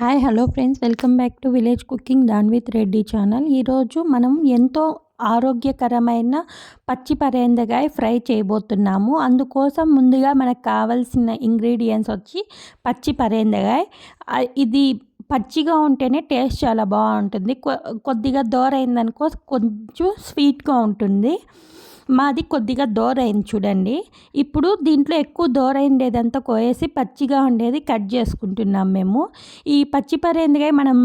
Hi hello friends welcome back to village cooking Danvith Reddy channel ఈరోజు మనం ఎంతో ఆరోగ్యకరమైన పచ్చి పరేందగాయ ఫ్రై చేయబోతున్నాము. అందుకోసం ముందుగా మనకు కావాల్సిన ఇంగ్రీడియంట్స్ వచ్చి పచ్చి పరేందకాయ. ఇది పచ్చిగా ఉంటేనే టేస్ట్ చాలా బాగుంటుంది. కొద్దిగా దోరైందనుకో కొంచెం స్వీట్గా ఉంటుంది. మాది కొద్దిగా దోరైంది చూడండి. ఇప్పుడు దీంట్లో ఎక్కువ దోరైండేదంతా కోయేసి పచ్చిగా ఉండేది కట్ చేసుకుంటున్నాం మేము. ఈ పచ్చి పరేందుగా మనం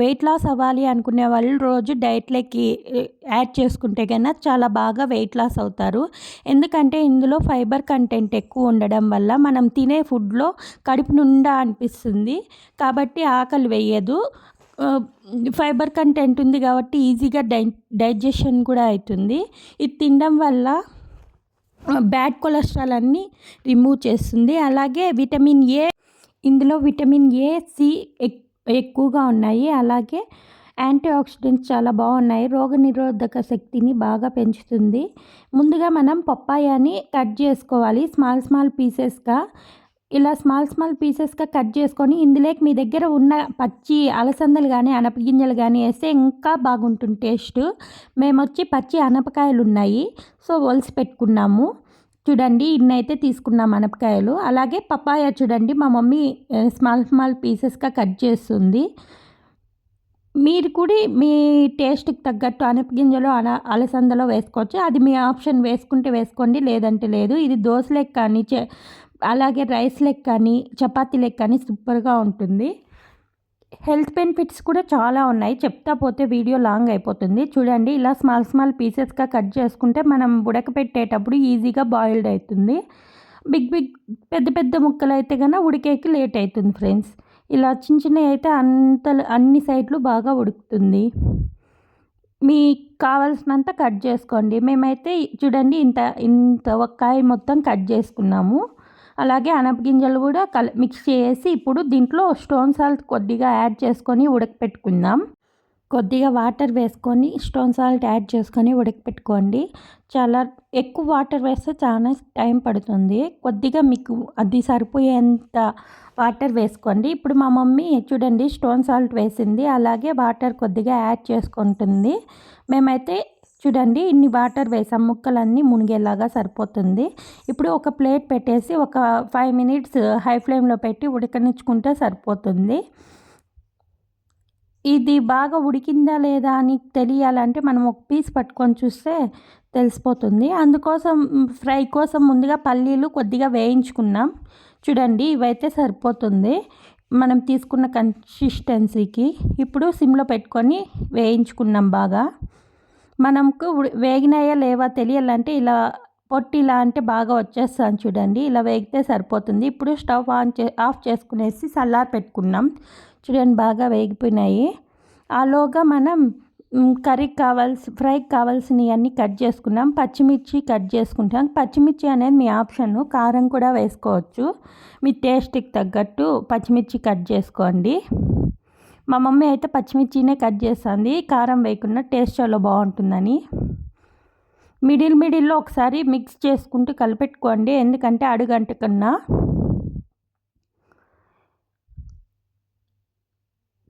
వెయిట్ లాస్ అవ్వాలి అనుకునే వాళ్ళు రోజు డైట్లోకి యాడ్ చేసుకుంటే కన్నా చాలా బాగా వెయిట్ లాస్ అవుతారు. ఎందుకంటే ఇందులో ఫైబర్ కంటెంట్ ఎక్కువ ఉండడం వల్ల మనం తినే ఫుడ్లో కడుపు నిండా అనిపిస్తుంది. కాబట్టి ఆకలి వేయదు. ఫైబర్ కంటెంట్ ఉంది కాబట్టి ఈజీగా డై డైజెషన్ కూడా అవుతుంది. ఇది తినడం వల్ల బ్యాడ్ కొలెస్ట్రాల్ అన్నీ రిమూవ్ చేస్తుంది. అలాగే విటమిన్ ఏ ఇందులో విటమిన్ ఏ సి ఎక్కువగా ఉన్నాయి. అలాగే యాంటీ ఆక్సిడెంట్స్ చాలా బాగున్నాయి. రోగనిరోధక శక్తిని బాగా పెంచుతుంది. ముందుగా మనం పప్పాయాని కట్ చేసుకోవాలి. స్మాల్ స్మాల్ పీసెస్గా ఇలా స్మాల్ స్మాల్ పీసెస్గా కట్ చేసుకొని ఇందులోకి మీ దగ్గర ఉన్న పచ్చి అలసందలు కానీ అనపగింజలు కానీ వేస్తే ఇంకా బాగుంటుంది టేస్ట్. మేము వచ్చి పచ్చి అనపకాయలు ఉన్నాయి సో ఒలిసి పెట్టుకున్నాము. చూడండి ఇన్నైతే తీసుకున్నాం అనపకాయలు. అలాగే పపాయ చూడండి మా మమ్మీ స్మాల్ స్మాల్ పీసెస్గా కట్ చేస్తుంది. మీరు కూడా మీ టేస్ట్కి తగ్గట్టు అనపగింజలు అన అలసందలో వేసుకోవచ్చు. అది మీ ఆప్షన్ వేసుకుంటే వేసుకోండి లేదంటే లేదు. ఇది దోశలకు కానీ అలాగే రైస్ లెక్క కానీ చపాతీ లెక్క కానీ సూపర్గా ఉంటుంది. హెల్త్ బెనిఫిట్స్ కూడా చాలా ఉన్నాయి. చెప్తా పోతే వీడియో లాంగ్ అయిపోతుంది. చూడండి ఇలా స్మాల్ స్మాల్ పీసెస్గా కట్ చేసుకుంటే మనం ఉడకపెట్టేటప్పుడు ఈజీగా బాయిల్డ్ అవుతుంది బిగ్ బిగ్ పెద్ద పెద్ద ముక్కలు అయితే కన్నా ఉడికేకి లేట్ అవుతుంది ఫ్రెండ్స్. ఇలా చిన్న చిన్నవి అయితే అంత అన్ని సైడ్లు బాగా ఉడుకుతుంది. మీకు కావాల్సినంత కట్ చేసుకోండి. మేమైతే చూడండి ఇంత ఇంత ఒక్కాయ మొత్తం కట్ చేసుకున్నాము. అలాగే అనపగింజలు కూడా కల మిక్స్ చేసి ఇప్పుడు దీంట్లో స్టోన్ సాల్ట్ కొద్దిగా యాడ్ చేసుకొని ఉడకపెట్టుకుందాం. కొద్దిగా వాటర్ వేసుకొని స్టోన్ సాల్ట్ యాడ్ చేసుకొని ఉడకపెట్టుకోండి. చాలా ఎక్కువ వాటర్ వేస్తే చాలా టైం పడుతుంది. కొద్దిగా మీకు అది సరిపోయేంత వాటర్ వేసుకోండి. ఇప్పుడు మా మమ్మీ చూడండి స్టోన్ సాల్ట్ వేసింది. అలాగే వాటర్ కొద్దిగా యాడ్ చేసుకుంటుంది. మేమైతే చూడండి ఇన్ని వాటర్ వేసాం ముక్కలన్నీ మునిగేలాగా సరిపోతుంది. ఇప్పుడు ఒక ప్లేట్ పెట్టేసి ఒక ఫైవ్ మినిట్స్ హై ఫ్లేమ్లో పెట్టి ఉడకనిచ్చుకుంటే సరిపోతుంది. ఇది బాగా ఉడికిందా లేదా అని తెలియాలంటే మనం ఒక పీస్ పట్టుకొని చూస్తే తెలిసిపోతుంది. అందుకోసం ఫ్రై కోసం ముందుగా పల్లీలు కొద్దిగా వేయించుకున్నాం. చూడండి ఇవైతే సరిపోతుంది. మనం తీసుకున్న కన్సిస్టెన్సీకి ఇప్పుడు సిమ్లో పెట్టుకొని వేయించుకున్నాం బాగా. మనకు వేగినాయా లేవా తెలియాలంటే ఇలా పొట్టి ఇలా అంటే బాగా వచ్చేస్తాను చూడండి. ఇలా వేగితే సరిపోతుంది. ఇప్పుడు స్టవ్ ఆన్ చే ఆఫ్ చేసుకునేసి సల్లార్ పెట్టుకున్నాం. చూడండి బాగా వేగిపోయినాయి. ఆలోగా మనం కర్రీకి కావాల్సి ఫ్రైకి కావాల్సినవి అన్నీ కట్ చేసుకున్నాం. పచ్చిమిర్చి కట్ చేసుకుంటాం. పచ్చిమిర్చి అనేది మీ ఆప్షన్. కారం కూడా వేసుకోవచ్చు. మీ టేస్ట్కి తగ్గట్టు పచ్చిమిర్చి కట్ చేసుకోండి. మా మమ్మీ అయితే పచ్చిమిర్చినే కట్ చేస్తుంది కారం వేయకుండా టేస్ట్ చాలా బాగుంటుందని. మిడిల్ మిడిల్లో ఒకసారి మిక్స్ చేసుకుంటూ కలిపెట్టుకోండి ఎందుకంటే అడుగంట కన్నా.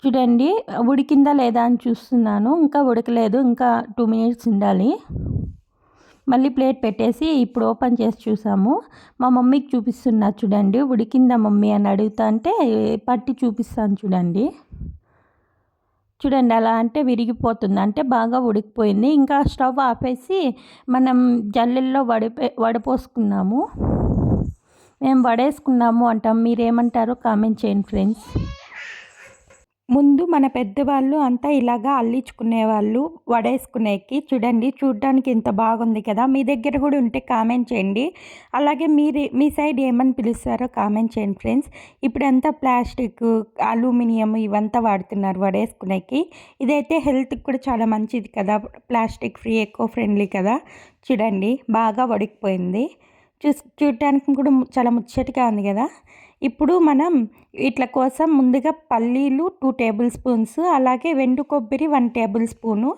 చూడండి ఉడికిందా లేదా అని చూస్తున్నాను ఇంకా ఉడకలేదు ఇంకా టూ మినిట్స్ ఉండాలి. మళ్ళీ ప్లేట్ పెట్టేసి ఇప్పుడు ఓపెన్ చేసి చూసాము. మా మమ్మీకి చూపిస్తున్నా చూడండి ఉడికిందా మమ్మీ అని అడుగుతా అంటే పట్టి చూపిస్తాను చూడండి. చూడండి అలా అంటే విరిగిపోతుంది. అంటే బాగా ఉడికిపోయింది. ఇంకా స్టవ్ ఆపేసి మనం జల్లెల్లో వడిపే వడపోసుకున్నాము. మేము వడేసుకున్నాము అంటాం. మీరేమంటారో కామెంట్ చేయండి ఫ్రెండ్స్. ముందు మన పెద్దవాళ్ళు అంతా ఇలాగా అల్లించుకునేవాళ్ళు వడేసుకునేకి చూడండి చూడడానికి ఇంత బాగుంది కదా మీ దగ్గర కూడా ఉంటే కామెంట్ చేయండి. అలాగే మీరు మీ సైడ్ ఏమని పిలుస్తారో కామెంట్ చేయండి ఫ్రెండ్స్. ఇప్పుడంతా ప్లాస్టిక్ అలూమినియం ఇవంతా వాడుతున్నారు వడేసుకునేకి. ఇదైతే హెల్త్కి కూడా చాలా మంచిది కదా ప్లాస్టిక్ ఫ్రీ ఎక్కువ ఫ్రెండ్లీ కదా. చూడండి బాగా వడికిపోయింది. చూ చూడటానికి కూడా చాలా ముచ్చటిగా ఉంది కదా. ఇప్పుడు మనం ఇట్ల కోసం ముందుగా పల్లీలు టూ టేబుల్ స్పూన్స్ అలాగే వెండు కొబ్బరి వన్ టేబుల్ స్పూను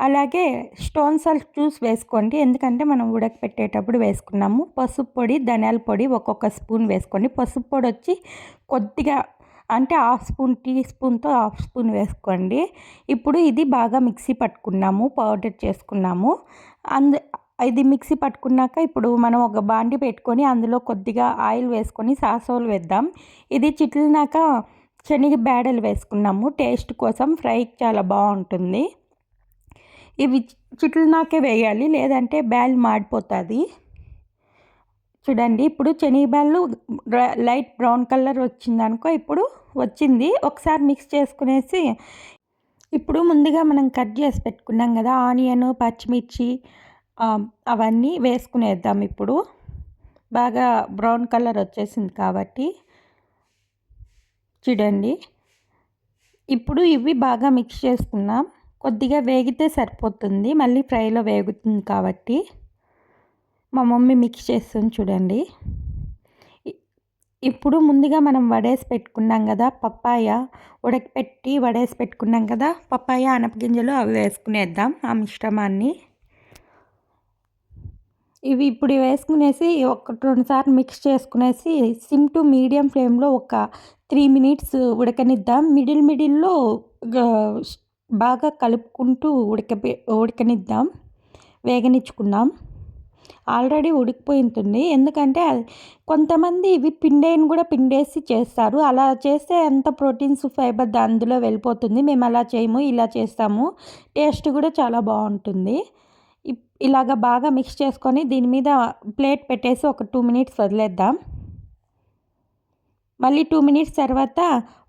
అలాగే స్టోన్ సాల్ట్ జ్యూస్ వేసుకోండి. ఎందుకంటే మనం ఉడకపెట్టేటప్పుడు వేసుకున్నాము. పసుపు పొడి ధనియాల పొడి ఒక్కొక్క స్పూన్ వేసుకోండి. పసుపు పొడి వచ్చి కొద్దిగా అంటే హాఫ్ స్పూన్ టీ స్పూన్తో హాఫ్ స్పూన్ వేసుకోండి. ఇప్పుడు ఇది బాగా మిక్సీ పట్టుకున్నాము పౌడర్ చేసుకున్నాము. అందు ఇది మిక్సీ పట్టుకున్నాక ఇప్పుడు మనం ఒక బాండి పెట్టుకొని అందులో కొద్దిగా ఆయిల్ వేసుకొని సాసోలు వేద్దాం. ఇది చిట్లినాక శనగ బేడలు వేసుకున్నాము. టేస్ట్ కోసం ఫ్రైకి చాలా బాగుంటుంది. ఇవి చిట్లినాకే వేయాలి లేదంటే బ్యాల్ మాడిపోతుంది. చూడండి ఇప్పుడు శనగబ్యాళ్ళు లైట్ బ్రౌన్ కలర్ వచ్చిందనుకో ఇప్పుడు వచ్చింది. ఒకసారి మిక్స్ చేసుకునేసి ఇప్పుడు ముందుగా మనం కట్ చేసి పెట్టుకున్నాం కదా ఆనియన్ పచ్చిమిర్చి అవన్నీ వేసుకునేద్దాం ఇప్పుడు. బాగా బ్రౌన్ కలర్ వచ్చేసింది కాబట్టి చూడండి. ఇప్పుడు ఇవి బాగా మిక్స్ చేసుకున్నాం. కొద్దిగా వేగితే సరిపోతుంది. మళ్ళీ ఫ్రైలో వేగుతుంది కాబట్టి మా మమ్మీ మిక్స్ చేస్తుంది చూడండి. ఇప్పుడు ముందుగా మనం వడేసి పెట్టుకున్నాం కదా పప్పాయ. ఉడకపెట్టి వడేసి పెట్టుకున్నాం కదా పప్పాయ అనపగింజలు అవి వేసుకునేద్దాం ఆ మిశ్రమాన్ని. ఇవి ఇప్పుడు వేసుకునేసి ఒక రెండు సార్లు మిక్స్ చేసుకునేసి సిమ్ టు మీడియం ఫ్లేమ్లో ఒక త్రీ మినిట్స్ ఉడకనిద్దాం. మిడిల్ మిడిల్లో బాగా కలుపుకుంటూ ఉడక ఉడకనిద్దాం. వేగనిచ్చుకుందాం. ఆల్రెడీ ఉడికిపోయింటుంది. ఎందుకంటే కొంతమంది ఇవి పిండేని కూడా పిండేసి చేస్తారు. అలా చేస్తే ఎంత ప్రోటీన్స్ ఫైబర్ అందులో వెళ్ళిపోతుంది. మేము అలా చేయము ఇలా చేస్తాము. టేస్ట్ కూడా చాలా బాగుంటుంది. ఇలాగ బాగా మిక్స్ చేసుకొని దీని మీద ప్లేట్ పెట్టేసి ఒక టూ మినిట్స్ వదిలేద్దాం. మళ్ళీ టూ మినిట్స్ తర్వాత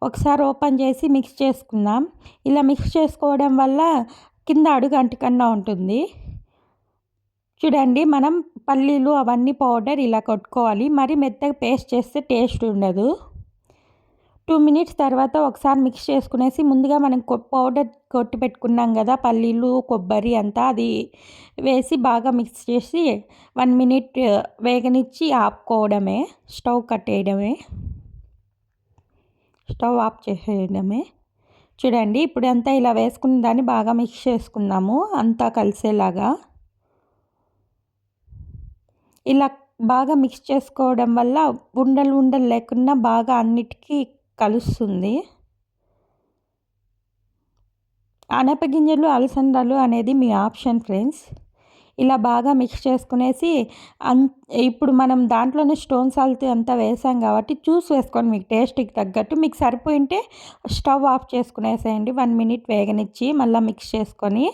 ఒకసారి ఓపెన్ చేసి మిక్స్ చేసుకుందాం. ఇలా మిక్స్ చేసుకోవడం వల్ల కింద అడుగు అంటుకన్నా ఉంటుంది. చూడండి మనం పల్లీలు అవన్నీ పౌడర్ ఇలా కొట్టుకోవాలి. మరి మెత్తగా పేస్ట్ చేస్తే టేస్ట్ ఉండదు. టూ మినిట్స్ తర్వాత ఒకసారి మిక్స్ చేసుకునేసి ముందుగా మనం పౌడర్ కొట్టి పెట్టుకున్నాం కదా పల్లీలు కొబ్బరి అంతా అది వేసి బాగా మిక్స్ చేసి వన్ మినిట్ వేగనిచ్చి ఆపుకోవడమే స్టవ్ కట్టేయడమే స్టవ్ ఆఫ్ చేసేయడమే. చూడండి ఇప్పుడు అంతా ఇలా వేసుకున్న దాన్ని బాగా మిక్స్ చేసుకుందాము అంతా కలిసేలాగా. ఇలా బాగా మిక్స్ చేసుకోవడం వల్ల ఉండలు ఉండలు లేకుండా బాగా అన్నిటికీ కలుస్తుంది. అనపగింజలు అలసందలు అనేది మీ ఆప్షన్ ఫ్రెండ్స్. ఇలా బాగా మిక్స్ చేసుకునేసి అన్ ఇప్పుడు మనం దాంట్లోనే స్టోన్ సాల్ట్ అంతా వేసాం కాబట్టి చూసి వేసుకోండి. మీకు టేస్ట్కి తగ్గట్టు మీకు సరిపోయింటే స్టవ్ ఆఫ్ చేసుకునేసేయండి. వన్ మినిట్ వేగనిచ్చి మళ్ళీ మిక్స్ చేసుకొని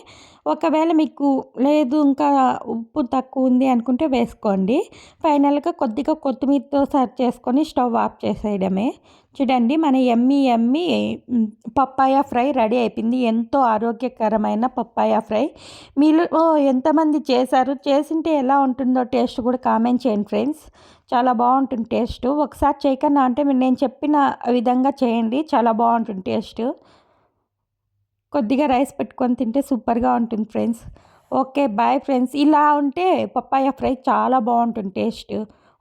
ఒకవేళ మీకు లేదు ఇంకా ఉప్పు తక్కువ ఉంది అనుకుంటే వేసుకోండి. ఫైనల్గా కొద్దిగా కొత్తిమీరతో సర్వ్ చేసుకొని స్టవ్ ఆఫ్ చేసేయడమే. చూడండి మన ఎమ్మి ఎమ్మి పప్పాయ ఫ్రై రెడీ అయిపోయింది. ఎంతో ఆరోగ్యకరమైన పప్పాయ ఫ్రై. మీరు ఎంతమంది చేశారు? చేసింటే ఎలా ఉంటుందో టేస్ట్ కూడా కామెంట్ చేయండి ఫ్రెండ్స్. చాలా బాగుంటుంది టేస్ట్. ఒకసారి చేయకన్నా అంటే నేను చెప్పిన విధంగా చేయండి. చాలా బాగుంటుంది టేస్ట్. కొద్దిగా రైస్ పెట్టుకొని తింటే సూపర్గా ఉంటుంది ఫ్రెండ్స్. Okay bye friends. ఇలా ఉంటే పప్పాయ ఫ్రై చాలా బాగుంటుంది టేస్ట్.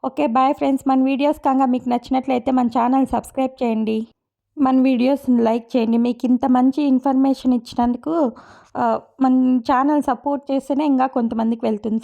Okay bye friends. మన వీడియోస్ కనుక మీకు నచ్చినట్లయితే మన ఛానల్ సబ్స్క్రైబ్ చేయండి. మన వీడియోస్ని లైక్ చేయండి. మీకు ఇంత మంచి ఇన్ఫర్మేషన్ ఇచ్చినందుకు మన ఛానల్ సపోర్ట్ చేస్తేనే ఇంకా కొంతమందికి వెళ్తుంది.